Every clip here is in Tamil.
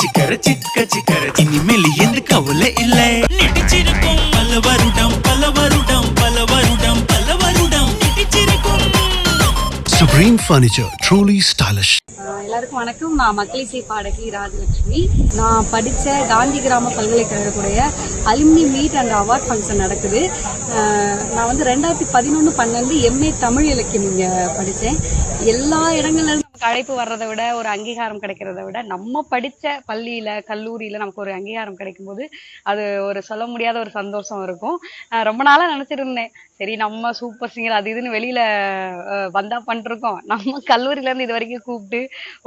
சிக்கர சிக்க சிக்கர. இனிமேல் எந்த கவலை இல்லை. நெட்டிச்சிருக்கும் பல வருடம் பல வருடம் பல வருடம் பல வருடம் Supreme Furniture, truly stylish. ஆஹ் எல்லாருக்கும் வணக்கம். நான் மக்களிசை பாடகி ராஜலட்சுமி. நான் படித்த காந்தி கிராம பல்கலைக்கழகத்துடைய alumni meet and award function நடக்குது. நான் வந்து ரெண்டாயிரத்தி பதினொன்று பன்னெண்டு எம்ஏ தமிழ் இலக்கியம் இங்கே படித்தேன் எல்லா இடங்கள்ல இருந்து நமக்கு அழைப்பு வர்றதை விட ஒரு அங்கீகாரம் கிடைக்கிறத விட நம்ம படித்த பள்ளியில் கல்லூரியில் நமக்கு ஒரு அங்கீகாரம் கிடைக்கும்போது அது ஒரு சொல்ல முடியாத ஒரு சந்தோஷம் இருக்கும். ரொம்ப நாளாக நினச்சிருந்தேன். சரி நம்ம சூப்பர் சிங்கர் அது இதுன்னு வெளியில வந்தால் வந்தா பண்ணிருக்கோம். நம்ம கல்லூரியில இருந்து இது வரைக்கும் கூப்பிட்டு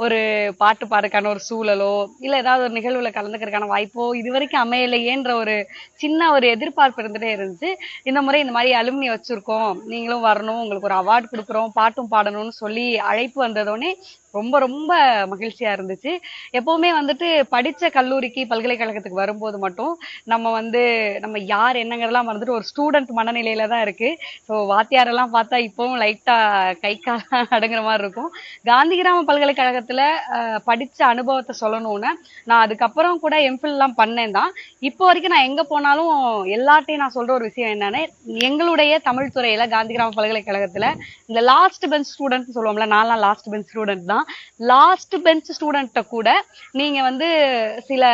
ஒரு பாட்டு பாடுறதுக்கான ஒரு சூழலோ இல்ல ஏதாவது ஒரு நிகழ்வுல கலந்துக்கிறதுக்கான வாய்ப்போ இது வரைக்கும் அமையலையேன்ற ஒரு சின்ன ஒரு எதிர்பார்ப்பு இருந்துட்டே இருந்துச்சு. இந்த முறை இந்த மாதிரி அலுமினி வச்சிருக்கோம். நீங்களும் வரணும் உங்களுக்கு ஒரு அவார்டு கொடுக்குறோம் பாட்டும் பாடணும்னு சொல்லி அழைப்பு வந்ததோடனே ரொம்ப ரொம்ப மகிழ்ச்சியா இருந்துச்சு. எப்பவுமே வந்துட்டு படிச்ச கல்லூரிக்கு பல்கலைக்கழகத்துக்கு வரும்போது மட்டும் நம்ம வந்து நம்ம யார் என்னங்கிறதெல்லாம் வந்துட்டு ஒரு ஸ்டூடெண்ட் மனநிலையில தான் இருக்கு. ஸோ வாத்தியாரெல்லாம் பார்த்தா இப்பவும் லைட்டா கை காலம் அடங்குற மாதிரி இருக்கும். காந்தி கிராம பல்கலைக்கழகத்துல படிச்ச அனுபவத்தை சொல்லணும்னு நான் அதுக்கப்புறம் கூட எம்ஃபில் எல்லாம் பண்ணேன் தான். இப்போ வரைக்கும் நான் எங்க போனாலும் எல்லார்ட்டையும் நான் சொல்ற ஒரு விஷயம் என்னன்னா எங்களுடைய தமிழ் துறையில காந்தி கிராம பல்கலைக்கழகத்துல இந்த லாஸ்ட் பெஞ்ச் ஸ்டூடெண்ட் சொல்லுவோம்ல நான்லாம் லாஸ்ட் பெஞ்ச் ஸ்டூடெண்ட் தான். லாஸ்ட் பெஞ்ச் ஸ்டூடெண்ட்ட கூட நீங்க வந்து சில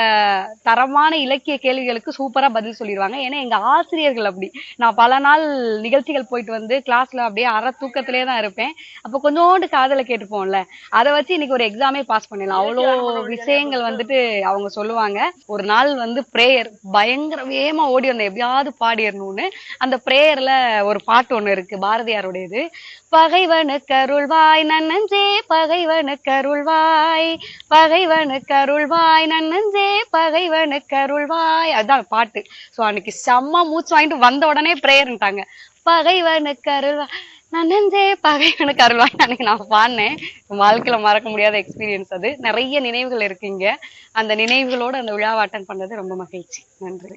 தரமான இலக்கிய கேள்விகளுக்கு சூப்பரா பதில் சொல்லிடுவாங்க. ஏன்னா எங்க ஆசிரியர்கள் அப்படி. நான் பல நாள் நிகழ்ச்சிகள் போயிட்டு வந்து கிளாஸ்ல அப்படியே அரை தூக்கத்திலே தான் இருப்பேன். அப்ப கொஞ்சோண்டு காதல கேட்டுப்போம்ல. அதை வச்சு இன்னைக்கு ஒரு எக்ஸாமே பாஸ் பண்ணிடலாம். அவ்வளோ விஷயங்கள் வந்துட்டு அவங்க சொல்லுவாங்க. ஒரு நாள் வந்து பிரேயர் பயங்கர வேகமா ஓடி வந்தேன் எப்படியாவது பாடிடணும்னு அந்த பிரேயர்ல ஒரு பாட்டு ஒண்ணு இருக்கு பாரதியாருடையது. பகைவனு கருள்வாய் நன்னஞ்சே பகைவனு பகைவனுக்கருள்வாய் பகைவனுக்கருள்வாய் நன்னஞ்சே பகைவனு கருள்வாய் அதான் பாட்டு. சோ அன்னைக்கு செம்ம மூச்சு வாங்கிட்டு வந்த உடனே பிரேயர்ன்ட்டாங்க பகைவனுக்கருள்வாய் நன்னஞ்சே பகைவனு அருள்வாய். அன்னைக்கு நான் பாடினேன். வாழ்க்கையில மறக்க முடியாத எக்ஸ்பீரியன்ஸ் அது. நிறைய நினைவுகள் இருக்கு இங்க. அந்த நினைவுகளோட அந்த விழாவை அட்டன் பண்ணது ரொம்ப மகிழ்ச்சி. நன்றி.